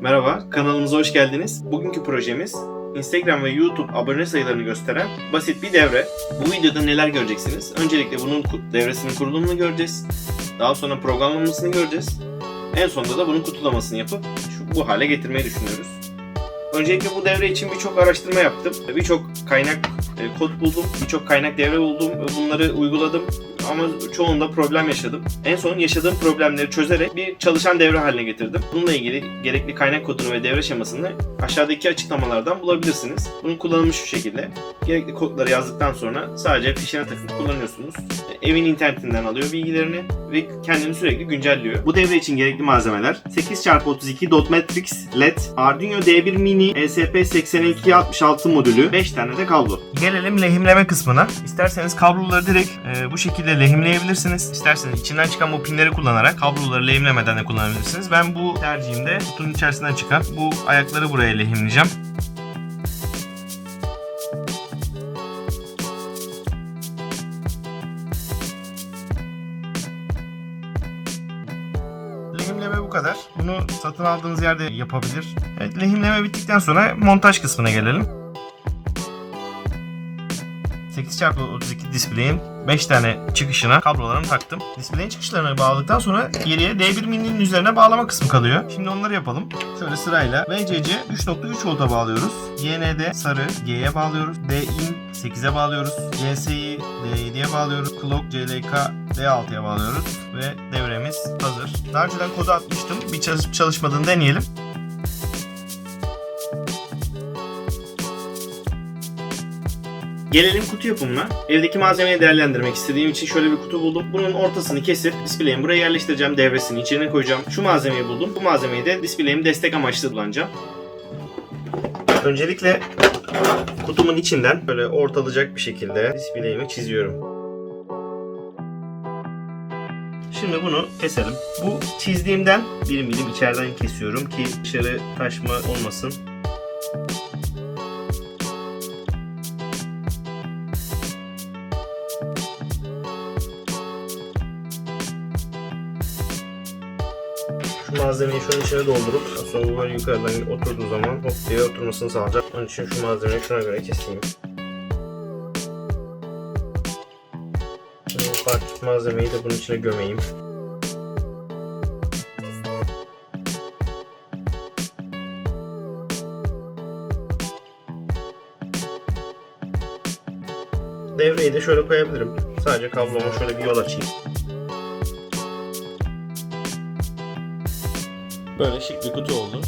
Merhaba, kanalımıza hoş geldiniz. Bugünkü projemiz Instagram ve YouTube abone sayılarını gösteren basit bir devre. Bu videoda neler göreceksiniz? Öncelikle bunun devresinin kurulumunu göreceğiz. Daha sonra programlamasını göreceğiz. En sonunda da bunun kutulamasını yapıp şu, bu hale getirmeyi düşünüyoruz. Öncelikle bu devre için birçok araştırma yaptım. Birçok kaynak e, kod buldum, birçok kaynak devre buldum ve bunları uyguladım ama çoğunda problem yaşadım. En son yaşadığım problemleri çözerek bir çalışan devre haline getirdim. Bununla ilgili gerekli kaynak kodunu ve devre şemasını aşağıdaki açıklamalardan bulabilirsiniz. Bunun kullanımı şu şekilde. Gerekli kodları yazdıktan sonra sadece fişine takıp kullanıyorsunuz. Evin internetinden alıyor bilgilerini ve kendini sürekli güncelliyor. Bu devre için gerekli malzemeler 8x32 dot matrix led, Arduino D1 mini E ESP8266 modülü, 5 tane de kablo. Gelelim lehimleme kısmına. İsterseniz kabloları direkt e, bu şekilde lehimleyebilirsiniz. İsterseniz içinden çıkan bu pinleri kullanarak kabloları lehimlemeden de kullanabilirsiniz. Ben bu tercihimde kutunun içerisinden çıkan bu ayakları buraya lehimleyeceğim. Lehimleme bu kadar. Bunu satın aldığınız yerde yapabilir. Evet, lehimleme bittikten sonra montaj kısmına gelelim. 8x32 display'in 5 tane çıkışına kablolarını taktım. Display'in çıkışlarına bağladıktan sonra geriye D1 mini'nin üzerine bağlama kısmı kalıyor. Şimdi onları yapalım. Şöyle sırayla VCC 3.3 volta bağlıyoruz. YND sarı G'ye bağlıyoruz. D-in 8'e bağlıyoruz. GS'yi D7'ye bağlıyoruz. Clock CLK D6'ya bağlıyoruz ve devremiz hazır. Daha önceden kodu atmıştım. Bir çalışıp çalışmadığını deneyelim. Gelelim kutu yapımına. Evdeki malzemeyi değerlendirmek istediğim için şöyle bir kutu buldum. Bunun ortasını kesip display'imi buraya yerleştireceğim. Devresini içine koyacağım. Şu malzemeyi buldum. Bu malzemeyi de display'imi destek amaçlı kullanacağım. Öncelikle kutumun içinden böyle ortalayacak bir şekilde display'imi çiziyorum. Şimdi bunu keselim. Bu çizdiğimden bir milim içeriden kesiyorum ki dışarı taşma olmasın. Şu malzemeyi şunun içine doldurup sonra bu böyle yukarıdan oturduğu zaman hop diye oturmasını sağlayacak. Onun için şu malzemeyi şuna göre keseyim. Şimdi bu parça malzemeyi de bunun içine gömeyim. Devreyi de şöyle koyabilirim. Sadece kabloma şöyle bir yol açayım. Böyle şık bir kutu oldu.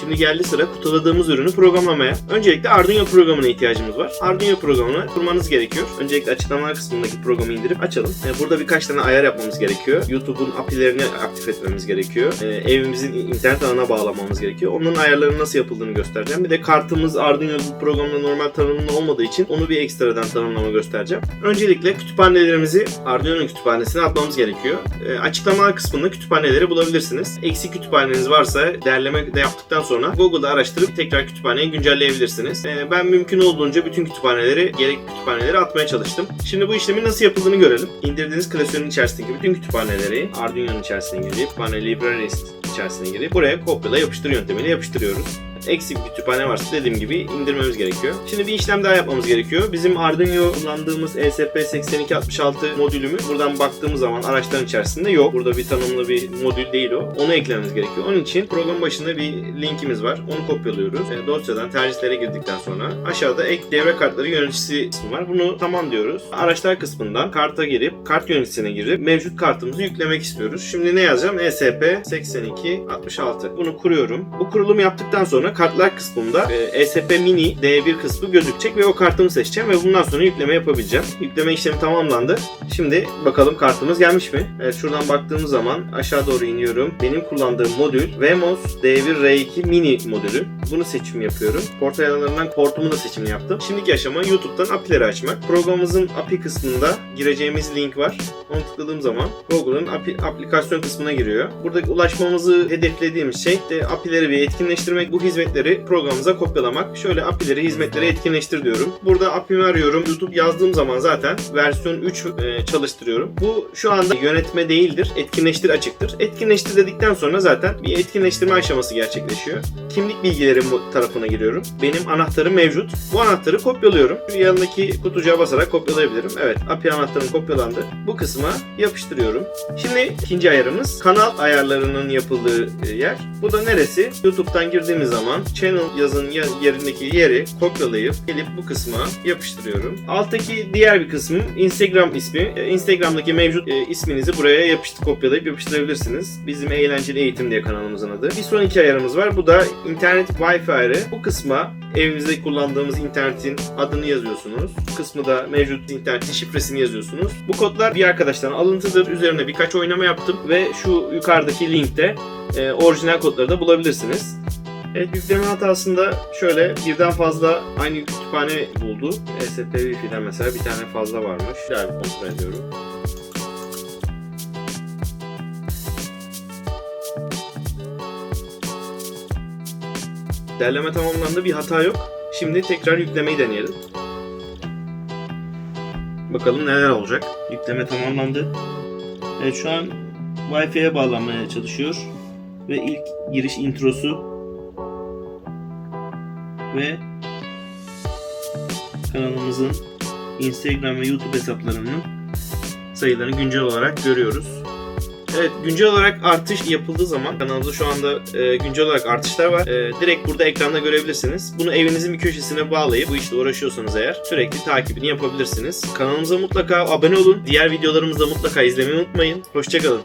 Şimdi geldi sıra kutuladığımız ürünü programlamaya. Öncelikle Arduino programına ihtiyacımız var. Arduino programını kurmanız gerekiyor. Öncelikle açıklamalar kısmındaki programı indirip açalım. Ee, Burada birkaç tane ayar yapmamız gerekiyor. YouTube'un API'lerini aktif etmemiz gerekiyor. Ee, Evimizin internet ağına bağlamamız gerekiyor. Onun ayarlarının nasıl yapıldığını göstereceğim. Bir de kartımız Arduino bu programda normal tanımlı olmadığı için onu bir ekstradan tanımlama göstereceğim. Öncelikle kütüphanelerimizi Arduino kütüphanesine atmamız gerekiyor. Ee, Açıklamalar kısmında kütüphaneleri bulabilirsiniz. Eksik kütüphaneniz varsa değerleme de yaptıktan sonra Google'da araştırıp tekrar kütüphaneyi güncelleyebilirsiniz. Ee, ben mümkün olduğunca bütün kütüphaneleri, gerekli kütüphaneleri atmaya çalıştım. Şimdi bu işlemin nasıl yapıldığını görelim. İndirdiğiniz klasörün içerisindeki bütün kütüphaneleri Arduino'nun içerisine girip, kütüphane libraries içerisine girip buraya kopyala yapıştır yöntemiyle yapıştırıyoruz. Eksik bir kütüphane varsa dediğim gibi indirmemiz gerekiyor. Şimdi bir işlem daha yapmamız gerekiyor. Bizim Arduino kullandığımız E ESP8266 modülümü buradan baktığımız zaman araçların içerisinde yok. Burada bir tanımlı bir modül değil o. Onu eklememiz gerekiyor. Onun için program başında bir linkimiz var. Onu kopyalıyoruz. E, dosyadan tercihlere girdikten sonra aşağıda ek devre kartları yöneticisi kısmı var. Bunu tamam diyoruz. Araçlar kısmından karta girip kart yöneticisine girip mevcut kartımızı yüklemek istiyoruz. Şimdi ne yazacağım? E ESP8266. Bunu kuruyorum. Bu kurulumu yaptıktan sonra kartlar kısmında e, ESP Mini D1 kısmı gözükecek ve o kartımı seçeceğim ve bundan sonra yükleme yapabileceğim. Yükleme işlemi tamamlandı. Şimdi bakalım kartımız gelmiş mi? Evet şuradan baktığımız zaman aşağı doğru iniyorum. Benim kullandığım modül Vemos D1 R2 Mini modülü. Bunu seçim yapıyorum. Port ayarlarından portumu da seçimini yaptım. Şimdiki aşama YouTube'dan API'leri açmak. Programımızın API kısmında gireceğimiz link var. Onu tıkladığım zaman Google'ın API, aplikasyon kısmına giriyor. Buradaki ulaşmamızı hedeflediğimiz şey de API'leri bir etkinleştirmek. Bu hizmetleri programımıza kopyalamak. Şöyle API'leri, hizmetleri etkinleştir diyorum. Burada API'mi arıyorum. YouTube yazdığım zaman zaten versiyon 3 e, çalıştırıyorum. Bu şu anda yönetme değildir. Etkinleştir açıktır. Etkinleştir dedikten sonra zaten bir etkinleştirme aşaması gerçekleşiyor. Kimlik bilgilerim bu tarafına giriyorum. Benim anahtarım mevcut. Bu anahtarı kopyalıyorum. Yanındaki kutucuğa basarak kopyalayabilirim. Evet, API anahtarım kopyalandı. Bu kısma yapıştırıyorum. Şimdi ikinci ayarımız kanal ayarlarının yapıldığı e, yer. Bu da neresi? YouTube'dan girdiğimiz zaman channel yazın ya- yerindeki yeri kopyalayıp gelip bu kısma yapıştırıyorum. Alttaki diğer bir kısmı Instagram ismi. E, Instagram'daki mevcut e, isminizi buraya yapıştır kopyalayıp yapıştırabilirsiniz. Bizim Eğlenceli Eğitim diye kanalımızın adı. Bir sonraki ayarımız var. Bu da internet Wi-Fi ayarı. Bu kısma evimizde kullandığımız internetin adını yazıyorsunuz. Bu kısmı da mevcut internetin şifresini yazıyorsunuz. Bu kodlar bir arkadaştan alıntıdır. Üzerine birkaç oynama yaptım ve şu yukarıdaki linkte e, orijinal kodları da bulabilirsiniz. Evet yükleme hatasında şöyle birden fazla aynı kütüphane buldu. ESP Wi-Fi'den mesela bir tane fazla varmış. Bir daha bir kontrol ediyorum. Derleme tamamlandı bir hata yok. Şimdi tekrar yüklemeyi deneyelim. Bakalım neler olacak. Yükleme tamamlandı. Evet şu an Wi-Fi'ye bağlanmaya çalışıyor. Ve ilk giriş introsu ve kanalımızın Instagram ve YouTube hesaplarının sayılarını güncel olarak görüyoruz. Evet güncel olarak artış yapıldığı zaman kanalımızda şu anda e, güncel olarak artışlar var. E, direkt burada ekranda görebilirsiniz. Bunu evinizin bir köşesine bağlayıp bu işte uğraşıyorsanız eğer sürekli takibini yapabilirsiniz. Kanalımıza mutlaka abone olun. Diğer videolarımızı da mutlaka izlemeyi unutmayın. Hoşçakalın.